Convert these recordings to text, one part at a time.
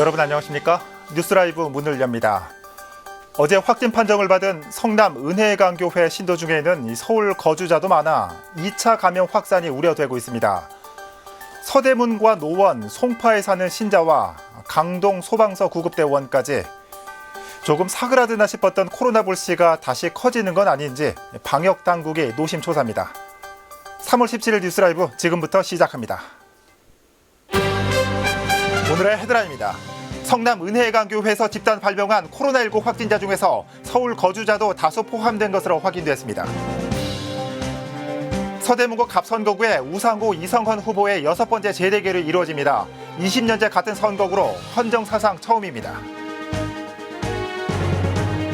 여러분 안녕하십니까? 뉴스라이브 문을 엽니다. 어제 확진 판정을 받은 성남 은혜강교회 신도 중에는 이 서울 거주자도 많아 2차 감염 확산이 우려되고 있습니다. 서대문과 노원, 송파에 사는 신자와 강동 소방서 구급대원까지 조금 사그라드나 싶었던 코로나 불씨가 다시 커지는 건 아닌지 방역 당국이 노심초사입니다. 3월 17일 뉴스라이브 지금부터 시작합니다. 오늘의 헤드라인입니다. 성남 은혜강교회에서 집단 발병한 코로나19 확진자 중에서 서울 거주자도 다수 포함된 것으로 확인됐습니다. 서대문구 갑선거구에 우상호 이성헌 후보의 여섯 번째 재대결이 이루어집니다. 20년째 같은 선거구로 헌정 사상 처음입니다.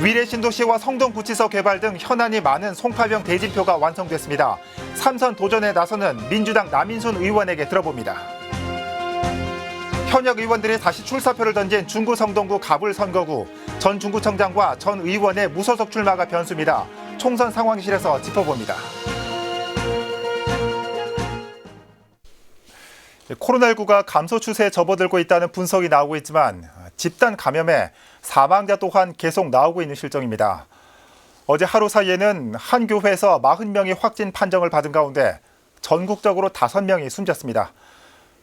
위례 신도시와 성동구치소 개발 등 현안이 많은 송파병 대진표가 완성됐습니다. 삼선 도전에 나서는 민주당 남인순 의원에게 들어봅니다. 현역 의원들이 다시 출사표를 던진 중구 성동구 갑을 선거구 전 중구청장과 전 의원의 무소속 출마가 변수입니다. 총선 상황실에서 짚어봅니다. 코로나19가 감소 추세에 접어들고 있다는 분석이 나오고 있지만 집단 감염에 사망자 또한 계속 나오고 있는 실정입니다. 어제 하루 사이에는 한 교회에서 40명이 확진 판정을 받은 가운데 전국적으로 5명이 숨졌습니다.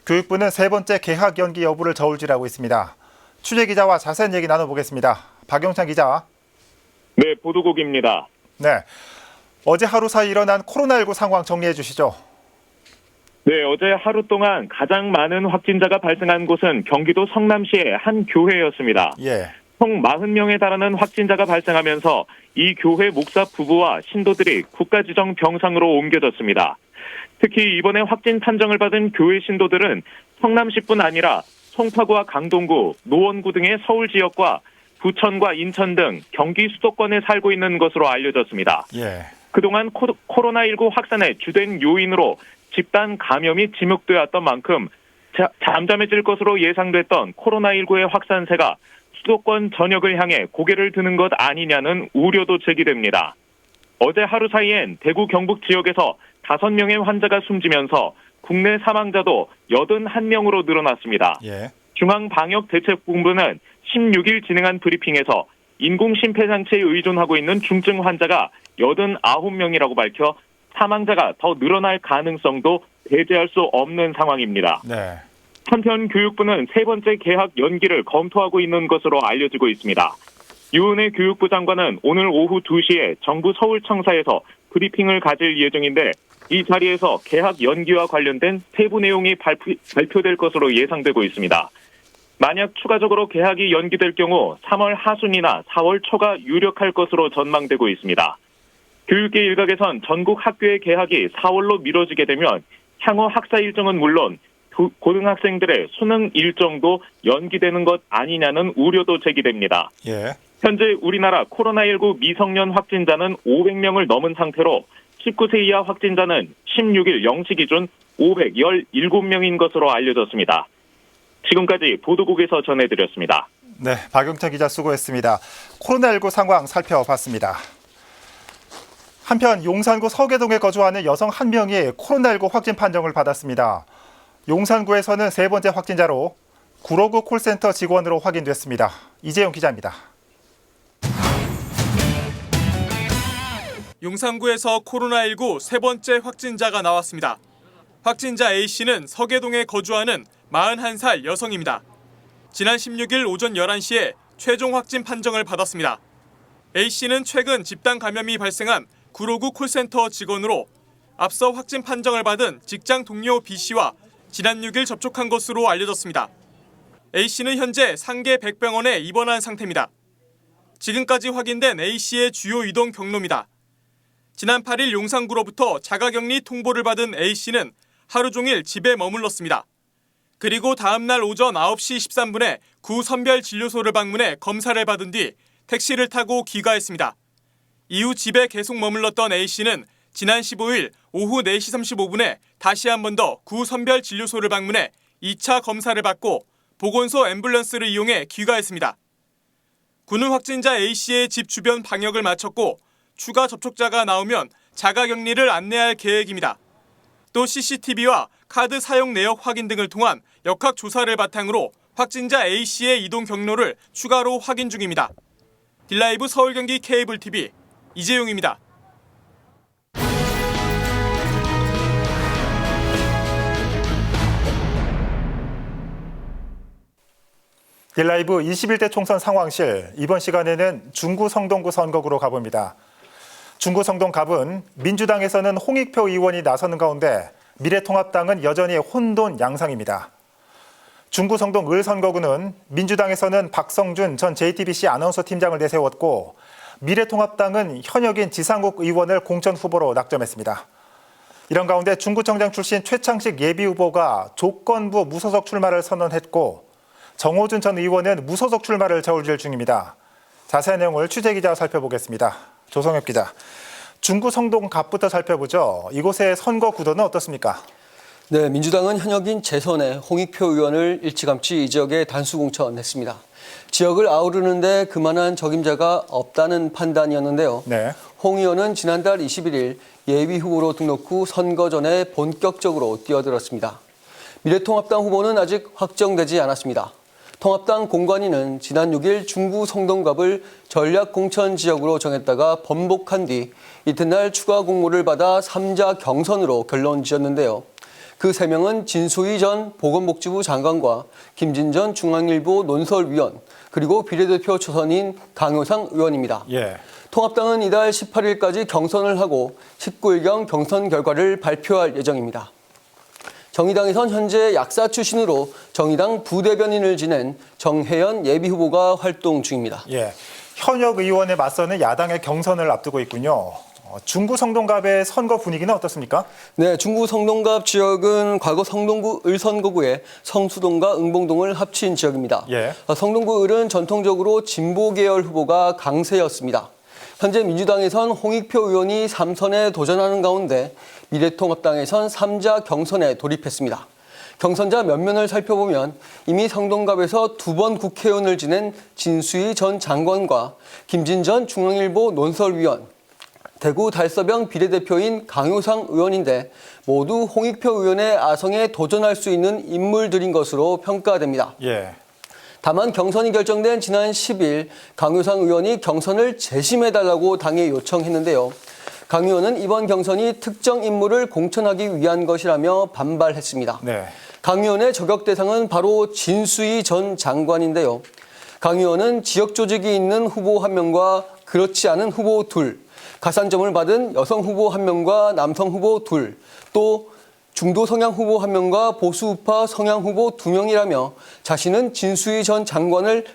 교육부는 세 번째 개학 연기 여부를 저울질하고 있습니다. 취재 기자와 자세한 얘기 나눠보겠습니다. 박영찬 기자. 네, 보도국입니다. 네. 어제 하루 사이 일어난 코로나19 상황 정리해 주시죠. 네, 어제 하루 동안 가장 많은 확진자가 발생한 곳은 경기도 성남시의 한 교회였습니다. 예. 총 40명에 달하는 확진자가 발생하면서 이 교회 목사 부부와 신도들이 국가지정 병상으로 옮겨졌습니다. 특히 이번에 확진 판정을 받은 교회 신도들은 성남시뿐 아니라 송파구와 강동구, 노원구 등의 서울 지역과 부천과 인천 등 경기 수도권에 살고 있는 것으로 알려졌습니다. 예. 그동안 코, 코로나19 확산의 주된 요인으로 집단 감염이 지목되었던 만큼 자, 잠잠해질 것으로 예상됐던 코로나19의 확산세가 수도권 전역을 향해 고개를 드는 것 아니냐는 우려도 제기됩니다. 어제 하루 사이엔 대구 경북 지역에서 5명의 환자가 숨지면서 국내 사망자도 81명으로 늘어났습니다. 예. 중앙방역대책본부는 16일 진행한 브리핑에서 인공심폐장치에 의존하고 있는 중증 환자가 89명이라고 밝혀 사망자가 더 늘어날 가능성도 배제할 수 없는 상황입니다. 네. 한편 교육부는 세 번째 개학 연기를 검토하고 있는 것으로 알려지고 있습니다. 유은혜 교육부 장관은 오늘 오후 2시에 정부 서울청사에서 브리핑을 가질 예정인데 이 자리에서 개학 연기와 관련된 세부 내용이 발표, 발표 될 것으로 예상되고 있습니다. 만약 추가적으로 개학이 연기될 경우 3월 하순이나 4월 초가 유력할 것으로 전망되고 있습니다. 교육계 일각에선 전국 학교의 개학이 4월로 미뤄지게 되면 향후 학사 일정은 물론 고- 고등학생들의 수능 일정도 연기되는 것 아니냐는 우려도 제기됩니다. 예. 현재 우리나라 코로나19 미성년 확진자는 500명을 넘은 상태로 19세 이하 확진자는 16일 0시 기준 517명인 것으로 알려졌습니다. 지금까지 보도국에서 전해드렸습니다. 네. 박영찬 기자 수고했습니다. 코로나19 상황 살펴봤습니다. 한편 용산구 서계동에 거주하는 여성 한 명이 코로나19 확진 판정을 받았습니다. 용산구에서는 세 번째 확진자로 구로구 콜센터 직원으로 확인됐습니다. 이재용 기자입니다. 용산구에서 코로나19 세 번째 확진자가 나왔습니다. 확진자 A씨는 서계동에 거주하는 41살 여성입니다. 지난 16일 오전 11시에 최종 확진 판정을 받았습니다. A씨는 최근 집단 감염이 발생한 구로구 콜센터 직원으로 앞서 확진 판정을 받은 직장 동료 B씨와 지난 6일 접촉한 것으로 알려졌습니다. A씨는 현재 상계 백병원에 입원한 상태입니다. 지금까지 확인된 A씨의 주요 이동 경로입니다. 지난 8일 용산구로부터 자가격리 통보를 받은 A씨는 하루 종일 집에 머물렀습니다. 그리고 다음 날 오전 9시 13분에 구 선별진료소를 방문해 검사를 받은 뒤 택시를 타고 귀가했습니다. 이후 집에 계속 머물렀던 A씨는 지난 15일 오후 4시 35분에 다시 한 번 더 구 선별진료소를 방문해 2차 검사를 받고 보건소 앰뷸런스를 이용해 귀가했습니다. 군은 확진자 A씨의 집 주변 방역을 마쳤고 추가 접촉자가 나오면 자가격리를 안내할 계획입니다. 또 CCTV와 카드 사용 내역 확인 등을 통한 역학 조사를 바탕으로 확진자 A씨의 이동 경로를 추가로 확인 중입니다. 딜라이브 서울 경기 케이블 TV 이재용입니다. 딜라이브 21대 총선 상황실 이번 시간에는 중구 성동구 선거구로 가봅니다. 중구 성동 갑은 민주당에서는 홍익표 의원이 나서는 가운데 미래통합당은 여전히 혼돈 양상입니다. 중구 성동 을 선거구는 민주당에서는 박성준 전 JTBC 아나운서 팀장을 내세웠고 미래통합당은 현역인 지상욱 의원을 공천 후보로 낙점했습니다. 이런 가운데 중구청장 출신 최창식 예비 후보가 조건부 무소속 출마를 선언했고 정호준 전 의원은 무소속 출마를 저울질 중입니다. 자세한 내용을 취재 기자와 살펴보겠습니다. 조성엽 기자. 중구 성동 갑부터 살펴보죠. 이곳의 선거 구도는 어떻습니까? 네, 민주당은 현역인 재선에 홍익표 의원을 일찌감치 이 지역에 단수 공천했습니다. 지역을 아우르는데 그만한 적임자가 없다는 판단이었는데요. 네. 홍 의원은 지난달 21일 예비 후보로 등록 후 선거 전에 본격적으로 뛰어들었습니다. 미래통합당 후보는 아직 확정되지 않았습니다. 통합당 공관위는 지난 6일 중구 성동갑을 전략 공천 지역으로 정했다가 번복한 뒤 이튿날 추가 공모를 받아 3자 경선으로 결론 지었는데요. 그세 명은 진소희 전 보건복지부 장관과 김진 전 중앙일보 논설위원 그리고 비례대표 초선인 강효상 의원입니다. 예. 통합당은 이달 18일까지 경선을 하고 19일경 경선 결과를 발표할 예정입니다. 정의당에선 현재 약사 출신으로 정의당 부대변인을 지낸 정혜연 예비후보가 활동 중입니다. 예. 현역 의원에 맞서는 야당의 경선을 앞두고 있군요. 어, 중구 성동갑의 선거 분위기는 어떻습니까? 네, 중구 성동갑 지역은 과거 성동구 을선거구에 성수동과 응봉동을 합친 지역입니다. 예. 어, 성동구 을은 전통적으로 진보 계열 후보가 강세였습니다. 현재 민주당에선 홍익표 의원이 3선에 도전하는 가운데 미래통합당에선 3자 경선에 돌입했습니다. 경선자 면면을 살펴보면 이미 성동갑에서 두 번 국회의원을 지낸 진수희 전 장관과 김진 전 중앙일보 논설위원, 대구 달서병 비례대표인 강효상 의원인데 모두 홍익표 의원의 아성에 도전할 수 있는 인물들인 것으로 평가됩니다. 예. 다만 경선이 결정된 지난 10일 강효상 의원이 경선을 재심해달라고 당에 요청했는데요. 강 의원은 이번 경선이 특정 인물을 공천하기 위한 것이라며 반발했습니다. 네. 강 의원의 저격 대상은 바로 진수희 전 장관인데요. 강 의원은 지역 조직이 있는 후보 한 명과 그렇지 않은 후보 둘, 가산점을 받은 여성 후보 한 명과 남성 후보 둘, 또 중도 성향 후보 한 명과 보수 우파 성향 후보 두 명이라며 자신은 진수희 전 장관을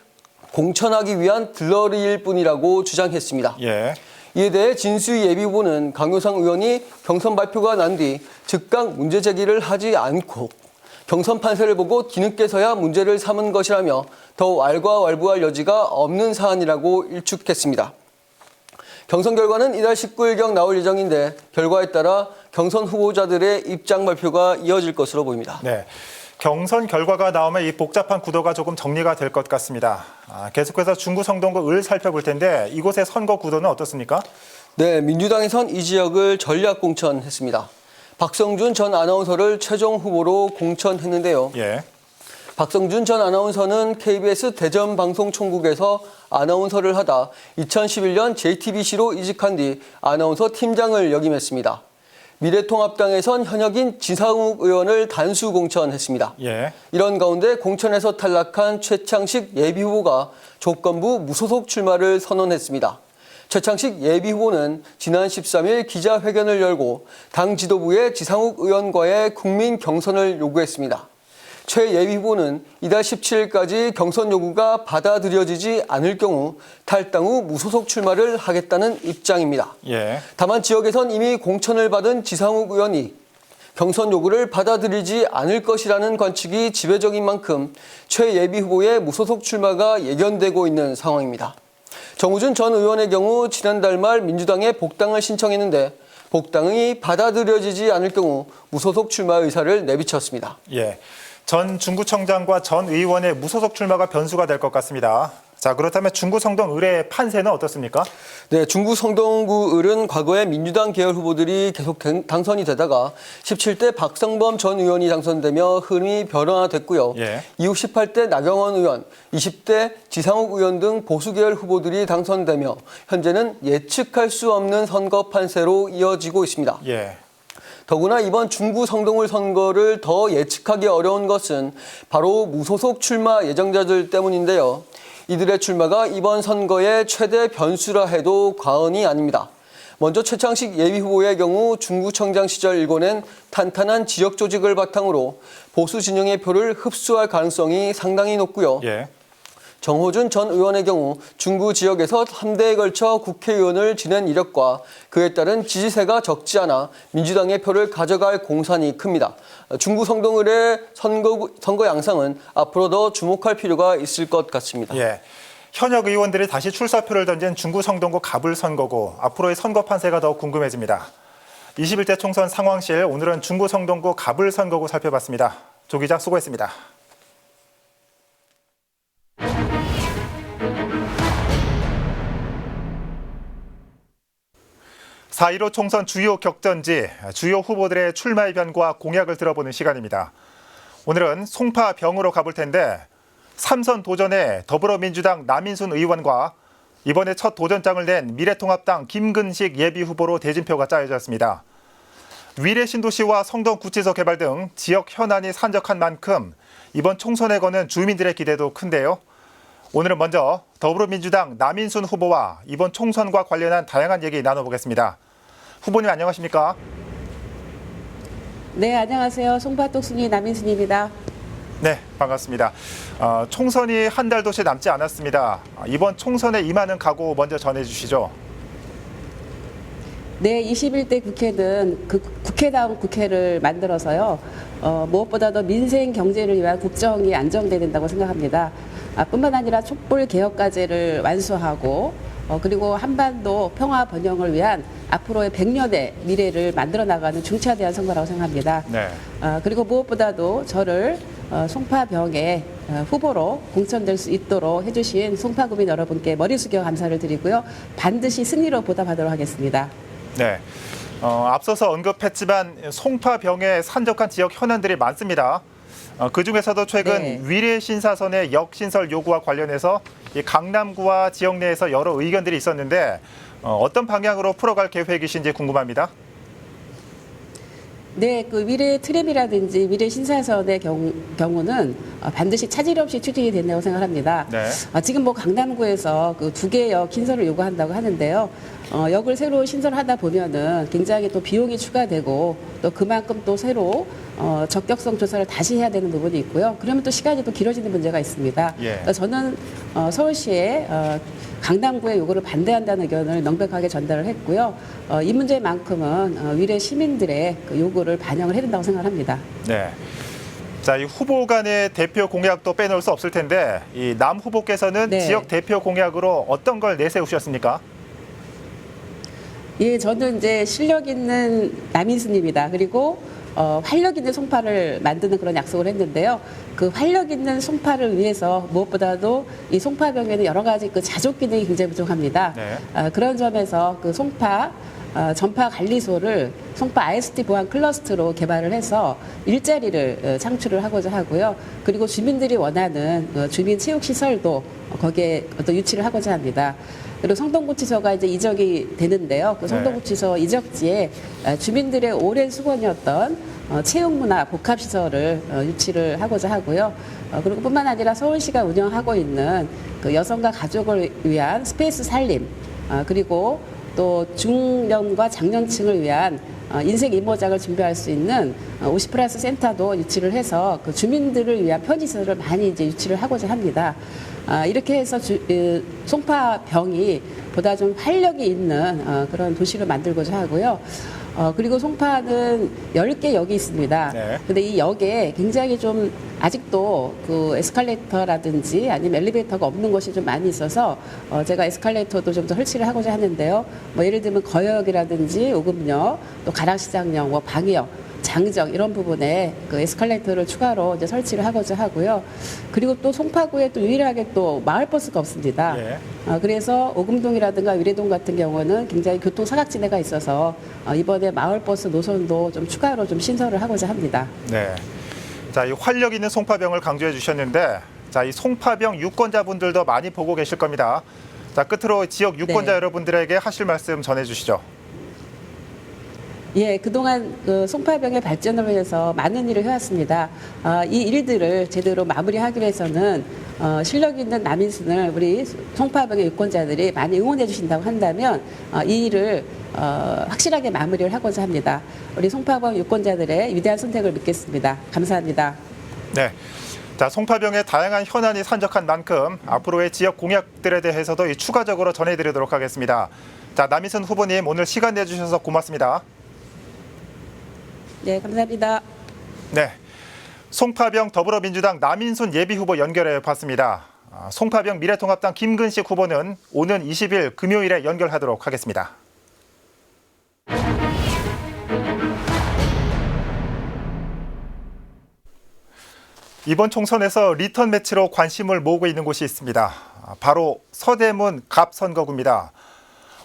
공천하기 위한 들러리일 뿐이라고 주장했습니다. 예. 이에 대해 진수희 예비후보는 강효상 의원이 경선 발표가 난 뒤 즉각 문제 제기를 하지 않고 경선 판세를 보고 뒤늦게서야 문제를 삼은 것이라며 더 왈가왈부할 여지가 없는 사안이라고 일축했습니다. 경선 결과는 이달 19일경 나올 예정인데 결과에 따라 경선 후보자들의 입장 발표가 이어질 것으로 보입니다. 네. 경선 결과가 나오면 이 복잡한 구도가 조금 정리가 될 것 같습니다. 아, 계속해서 중구 성동구 을 살펴볼 텐데 이곳의 선거 구도는 어떻습니까? 네, 민주당에선 이 지역을 전략 공천했습니다. 박성준 전 아나운서를 최종 후보로 공천했는데요. 예. 박성준 전 아나운서는 KBS 대전 방송 총국에서 아나운서를 하다 2011년 JTBC로 이직한 뒤 아나운서 팀장을 역임했습니다. 미래통합당에선 현역인 지상욱 의원을 단수 공천했습니다. 예. 이런 가운데 공천에서 탈락한 최창식 예비후보가 조건부 무소속 출마를 선언했습니다. 최창식 예비후보는 지난 13일 기자회견을 열고 당 지도부에 지상욱 의원과의 국민 경선을 요구했습니다. 최 예비 후보는 이달 17일까지 경선 요구가 받아들여지지 않을 경우 탈당 후 무소속 출마를 하겠다는 입장입니다. 예. 다만 지역에선 이미 공천을 받은 지상욱 의원이 경선 요구를 받아들이지 않을 것이라는 관측이 지배적인 만큼 최 예비 후보의 무소속 출마가 예견되고 있는 상황입니다. 정우준 전 의원의 경우 지난달 말 민주당에 복당을 신청했는데 복당이 받아들여지지 않을 경우 무소속 출마 의사를 내비쳤습니다. 예. 전 중구청장과 전 의원의 무소속 출마가 변수가 될 것 같습니다. 자, 그렇다면 중구 성동 의뢰 판세는 어떻습니까? 네, 중구 성동구 을은 과거에 민주당 계열 후보들이 계속 당- 당선이 되다가 17대 박성범 전 의원이 당선되며 흐름이 변화됐고요. 예. 이후 18대 나경원 의원, 20대 지상욱 의원 등 보수 계열 후보들이 당선되며 현재는 예측할 수 없는 선거 판세로 이어지고 있습니다. 예. 더구나 이번 중구 성동을 선거를 더 예측하기 어려운 것은 바로 무소속 출마 예정자들 때문인데요. 이들의 출마가 이번 선거의 최대 변수라 해도 과언이 아닙니다. 먼저 최창식 예비 후보의 경우 중구청장 시절 일궈낸 탄탄한 지역 조직을 바탕으로 보수 진영의 표를 흡수할 가능성이 상당히 높고요. 예. 정호준 전 의원의 경우 중구 지역에서 3대에 걸쳐 국회의원을 지낸 이력과 그에 따른 지지세가 적지 않아 민주당의 표를 가져갈 공산이 큽니다. 중구 성동을의 선거, 선거 양상은 앞으로 더 주목할 필요가 있을 것 같습니다. 예. 현역 의원들이 다시 출사표를 던진 중구 성동구 갑을 선거고 앞으로의 선거 판세가 더 궁금해집니다. 21대 총선 상황실 오늘은 중구 성동구 갑을 선거구 살펴봤습니다. 조 기자 수고했습니다. 4.15 총선 주요 격전지, 주요 후보들의 출마 의견과 공약을 들어보는 시간입니다. 오늘은 송파 병으로 가볼 텐데 삼선 도전에 더불어민주당 남인순 의원과 이번에 첫 도전장을 낸 미래통합당 김근식 예비후보로 대진표가 짜여졌습니다. 위례 신도시와 성동 구치소 개발 등 지역 현안이 산적한 만큼 이번 총선에 거는 주민들의 기대도 큰데요. 오늘은 먼저 더불어민주당 남인순 후보와 이번 총선과 관련한 다양한 얘기 나눠보겠습니다. 후보님 안녕하십니까? 네, 안녕하세요. 송파똑순이 남인순입니다. 네, 반갑습니다. 어, 총선이 한 달도 채 남지 않았습니다. 아, 이번 총선에 임하는 각오 먼저 전해주시죠. 네, 21대 국회는 그 국회다운 국회를 만들어서요. 어, 무엇보다도 민생 경제를 위한 국정이 안정돼야 된다고 생각합니다. 아, 뿐만 아니라 촛불 개혁과제를 완수하고 어, 그리고 한반도 평화 번영을 위한 앞으로의 100년의 미래를 만들어 나가는 중차대한 선거라고 생각합니다. 네. 어, 그리고 무엇보다도 저를 어, 송파병의 어, 후보로 공천될 수 있도록 해주신 송파구민 여러분께 머리 숙여 감사를 드리고요. 반드시 승리로 보답하도록 하겠습니다. 네. 어, 앞서서 언급했지만 송파병에 산적한 지역 현안들이 많습니다. 어, 그 중에서도 최근 네. 위례 신사선의 역신설 요구와 관련해서 이 강남구와 지역 내에서 여러 의견들이 있었는데 어, 어떤 방향으로 풀어갈 계획이신지 궁금합니다. 네, 그 미래 트램이라든지 미래 신사선의 경우, 경우는 어, 반드시 차질 없이 추진이 된다고 생각합니다. 네. 어, 지금 뭐 강남구에서 그 두 개의 역 신설을 요구한다고 하는데요. 어, 역을 새로 신설하다 보면은 굉장히 또 비용이 추가되고 또 그만큼 또 새로 어, 적격성 조사를 다시 해야 되는 부분이 있고요. 그러면 또 시간이 또 길어지는 문제가 있습니다. 예. 그래서 저는 어, 서울시에 어, 강남구의 요구를 반대한다는 의견을 명백하게 전달을 했고요. 어, 이 문제만큼은 어, 위례 시민들의 그 요구를 반영을 해야 된다고 생각합니다. 네. 자, 이 후보 간의 대표 공약도 빼놓을 수 없을 텐데 이 남 후보께서는 네. 지역 대표 공약으로 어떤 걸 내세우셨습니까? 예, 저는 이제 실력 있는 남인수입니다. 그리고 어, 활력 있는 송파를 만드는 그런 약속을 했는데요. 그 활력 있는 송파를 위해서 무엇보다도 이 송파병에는 여러 가지 그 자족 기능이 굉장히 부족합니다. 네. 아, 그런 점에서 그 송파 어, 전파 관리소를 송파 IST 보안 클러스터로 개발을 해서 일자리를 어, 창출을 하고자 하고요. 그리고 주민들이 원하는 어, 주민 체육 시설도 거기에 어떤 유치를 하고자 합니다. 그리고 성동구치소가 이제 이적이 되는데요. 그 네. 성동구치소 이적지에 어, 주민들의 오랜 수건이었던 어, 체육문화 복합시설을 어, 유치를 하고자 하고요. 어, 그리고 뿐만 아니라 서울시가 운영하고 있는 그 여성과 가족을 위한 스페이스 살림, 어, 그리고 또 중년과 장년층을 위한 어, 인생 임모장을 준비할 수 있는 50 플러스 센터도 유치를 해서 그 주민들을 위한 편의시설을 많이 이제 유치를 하고자 합니다. 아, 이렇게 해서 주, 그 송파병이 보다 좀 활력이 있는 어, 그런 도시를 만들고자 하고요. 어, 그리고 송파는 10개 역이 있습니다. 네. 근데 이 역에 굉장히 좀 아직도 그 에스컬레이터라든지 아니면 엘리베이터가 없는 곳이 좀 많이 있어서 어 제가 에스컬레이터도 좀 더 설치를 하고자 하는데요. 뭐 예를 들면 거역이라든지 오금역, 또 가락시장역, 뭐 방역 장정 이런 부분에 그 에스컬레이터를 추가로 이제 설치를 하고자 하고요. 그리고 또 송파구에 또 유일하게 또 마을 버스가 없습니다. 예. 아, 그래서 오금동이라든가 위례동 같은 경우는 굉장히 교통 사각지대가 있어서 어, 이번에 마을 버스 노선도 좀 추가로 좀 신설을 하고자 합니다. 네. 자, 이 활력 있는 송파병을 강조해 주셨는데, 자, 이 송파병 유권자분들도 많이 보고 계실 겁니다. 자, 끝으로 지역 유권자 네. 여러분들에게 하실 말씀 전해 주시죠. 예, 그동안 그 송파병의 발전을 위해서 많은 일을 해왔습니다. 아, 이 일들을 제대로 마무리하기 위해서는 어, 실력 있는 남인순을 우리 송파병의 유권자들이 많이 응원해 주신다고 한다면 어, 이 일을 어, 확실하게 마무리를 하고자 합니다. 우리 송파병 유권자들의 위대한 선택을 믿겠습니다. 감사합니다. 네. 자, 송파병의 다양한 현안이 산적한 만큼 앞으로의 지역 공약들에 대해서도 이 추가적으로 전해드리도록 하겠습니다. 자, 남희선 후보님 오늘 시간 내주셔서 고맙습니다. 네, 감사합니다. 네. 송파병 더불어민주당 남인순 예비후보 연결해 봤습니다. 아, 송파병 미래통합당 김근식 후보는 오는 20일 금요일에 연결하도록 하겠습니다. 이번 총선에서 리턴 매치로 관심을 모으고 있는 곳이 있습니다. 아, 바로 서대문 갑선거구입니다.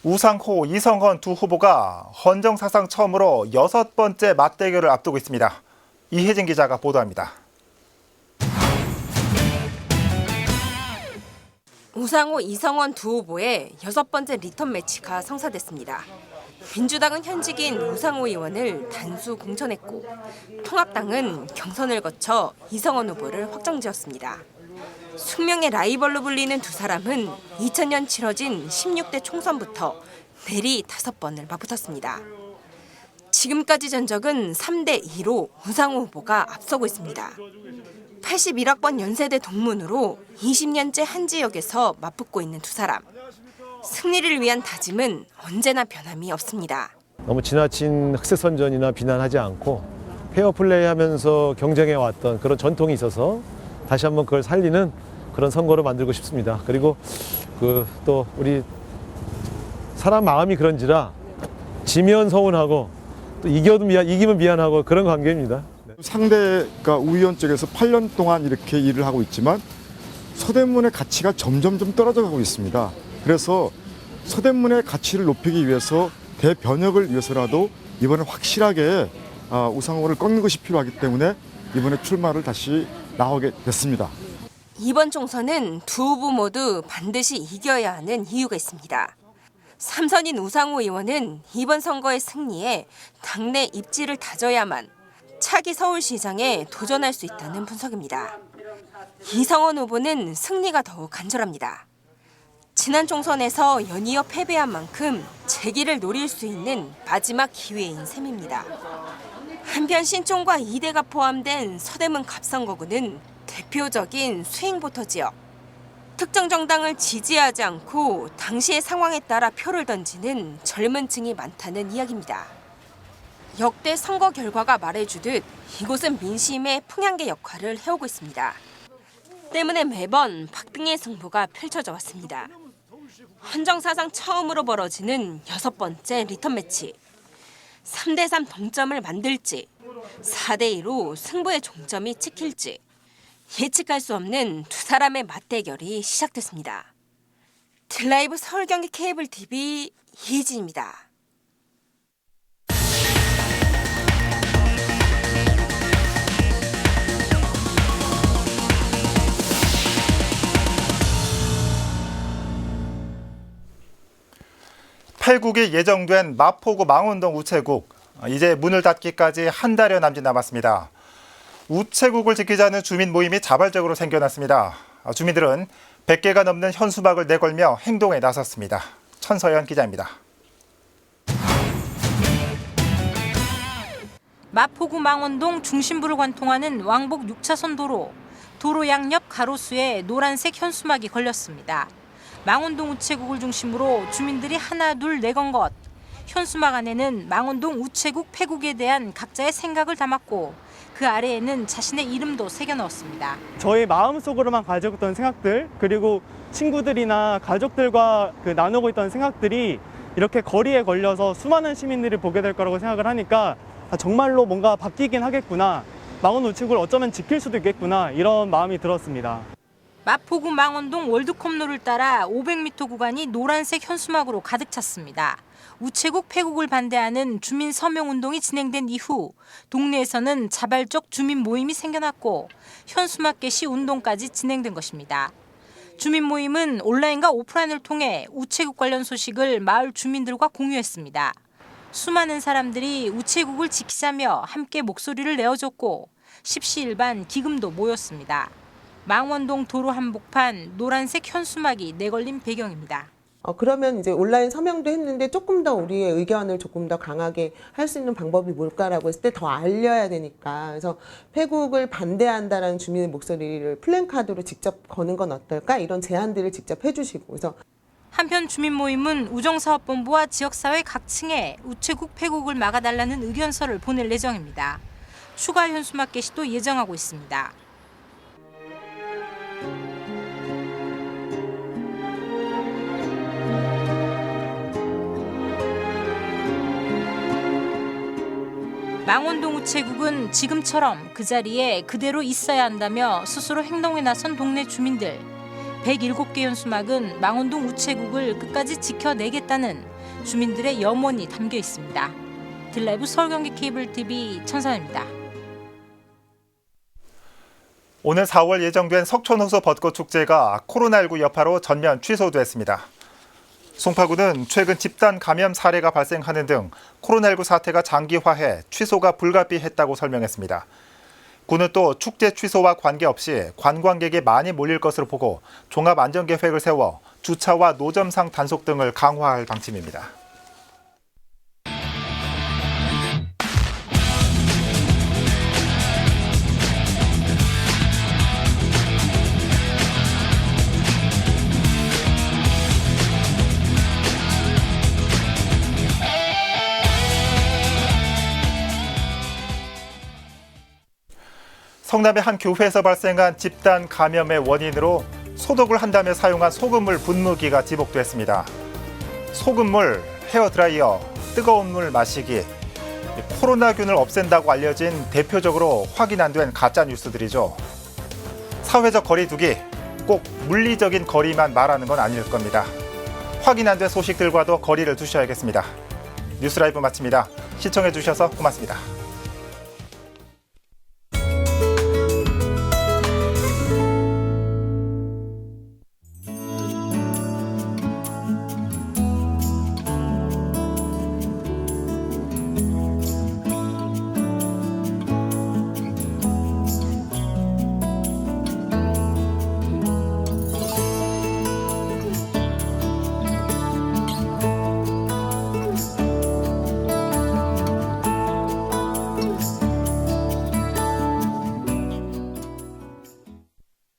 우상호, 이성헌 두 후보가 헌정 사상 처음으로 여섯 번째 맞대결을 앞두고 있습니다. 이혜진 기자가 보도합니다. 우상호, 이성원 두 후보의 여섯 번째 리턴 매치가 성사됐습니다. 민주당은 현직인 우상호 의원을 단수 공천했고 통합당은 경선을 거쳐 이성원 후보를 확정지었습니다. 숙명의 라이벌로 불리는 두 사람은 2000년 치러진 16대 총선부터 내리 다섯 번을 맞붙었습니다. 지금까지 전적은 3대 2로 우상호 후보가 앞서고 있습니다. 81학번 연세대 동문으로 20년째 한 지역에서 맞붙고 있는 두 사람. 승리를 위한 다짐은 언제나 변함이 없습니다. 너무 지나친 흑색 선전이나 비난하지 않고 페어 플레이하면서 경쟁해 왔던 그런 전통이 있어서 다시 한번 그걸 살리는 그런 선거를 만들고 싶습니다. 그리고 그 또 우리 사람 마음이 그런지라 지면 서운하고 또 이겨도 미안, 이기면 미안하고 그런 관계입니다. 상대가 우위원 쪽에서 8년 동안 이렇게 일을 하고 있지만 서대문의 가치가 점점 좀 떨어져 가고 있습니다. 그래서 서대문의 가치를 높이기 위해서 대변혁을 위해서라도 이번에 확실하게 아, 우상호를 꺾는 것이 필요하기 때문에 이번에 출마를 다시 나오게 됐습니다. 이번 총선은 두 후보 모두 반드시 이겨야 하는 이유가 있습니다. 삼선인 우상호 의원은 이번 선거의 승리에 당내 입지를 다져야만 차기 서울시장에 도전할 수 있다는 분석입니다. 이성원 후보는 승리가 더욱 간절합니다. 지난 총선에서 연이어 패배한 만큼 재기를 노릴 수 있는 마지막 기회인 셈입니다. 한편 신촌과 이대가 포함된 서대문 갑선거구는 대표적인 스윙보터 지역. 특정 정당을 지지하지 않고 당시의 상황에 따라 표를 던지는 젊은 층이 많다는 이야기입니다. 역대 선거 결과가 말해주듯 이곳은 민심의 풍향계 역할을 해오고 있습니다. 때문에 매번 박빙의 승부가 펼쳐져 왔습니다. 헌정 사상 처음으로 벌어지는 여섯 번째 리턴 매치. 3대3 동점을 만들지 4대2로 승부의 종점이 찍힐지 예측할 수 없는 두 사람의 맞대결이 시작됐습니다. 드라이브 서울 경기 케이블 TV 이혜진입니다. 팔국이 예정된 마포구 망원동 우체국 이제 문을 닫기까지 한 달여 남짓 남았습니다. 우체국을 지키자는 주민 모임이 자발적으로 생겨났습니다. 주민들은 100개가 넘는 현수막을 내걸며 행동에 나섰습니다. 천서연 기자입니다. 마포구 망원동 중심부를 관통하는 왕복 6차선 도로. 도로 양옆 가로수에 노란색 현수막이 걸렸습니다. 망원동 우체국을 중심으로 주민들이 하나 둘 내건 것. 현수막 안에는 망원동 우체국 폐국에 대한 각자의 생각을 담았고 그 아래에는 자신의 이름도 새겨 넣었습니다. 저희 마음속으로만 가지고 있던 생각들 그리고 친구들이나 가족들과 그 나누고 있던 생각들이 이렇게 거리에 걸려서 수많은 시민들이 보게 될 거라고 생각을 하니까 아, 정말로 뭔가 바뀌긴 하겠구나. 망원 우체국을 어쩌면 지킬 수도 있겠구나. 이런 마음이 들었습니다. 마포구 망원동 월드컵로를 따라 500m 구간이 노란색 현수막으로 가득 찼습니다. 우체국 폐국을 반대하는 주민 서명 운동이 진행된 이후 동네에서는 자발적 주민 모임이 생겨났고 현수막 게시 운동까지 진행된 것입니다. 주민 모임은 온라인과 오프라인을 통해 우체국 관련 소식을 마을 주민들과 공유했습니다. 수많은 사람들이 우체국을 지키자며 함께 목소리를 내어줬고 십시일반 기금도 모였습니다. 망원동 도로 한복판 노란색 현수막이 내걸린 배경입니다. 어, 그러면 이제 온라인 서명도 했는데 조금 더 우리의 의견을 조금 더 강하게 할 수 있는 방법이 뭘까라고 했을 때 더 알려야 되니까 그래서 폐국을 반대한다라는 주민의 목소리를 플랜카드로 직접 거는 건 어떨까 이런 제안들을 직접 해주시고 그래서 한편 주민 모임은 우정사업본부와 지역사회 각 층에 우체국 폐국을 막아달라는 의견서를 보낼 예정입니다. 추가 현수막 게시도 예정하고 있습니다. 망원동 우체국은 지금처럼 그 자리에 그대로 있어야 한다며 스스로 행동에 나선 동네 주민들. 107개 현수막은 망원동 우체국을 끝까지 지켜내겠다는 주민들의 염원이 담겨 있습니다. 들라이브 서울경기 케이블 TV 천선입니다. 오늘 4월 예정된 석촌호수 벚꽃 축제가 코로나19 여파로 전면 취소됐습니다. 송파구는 최근 집단 감염 사례가 발생하는 등 코로나19 사태가 장기화해 취소가 불가피했다고 설명했습니다. 구는 또 축제 취소와 관계없이 관광객이 많이 몰릴 것으로 보고 종합 안전 계획을 세워 주차와 노점상 단속 등을 강화할 방침입니다. 성남의 한 교회에서 발생한 집단 감염의 원인으로 소독을 한다며 사용한 소금물 분무기가 지목됐습니다. 소금물, 헤어드라이어, 뜨거운 물 마시기, 코로나균을 없앤다고 알려진 대표적으로 확인 안 된 가짜 뉴스들이죠. 사회적 거리두기, 꼭 물리적인 거리만 말하는 건 아닐 겁니다. 확인 안 된 소식들과도 거리를 두셔야겠습니다. 뉴스라이브 마칩니다. 시청해 주셔서 고맙습니다.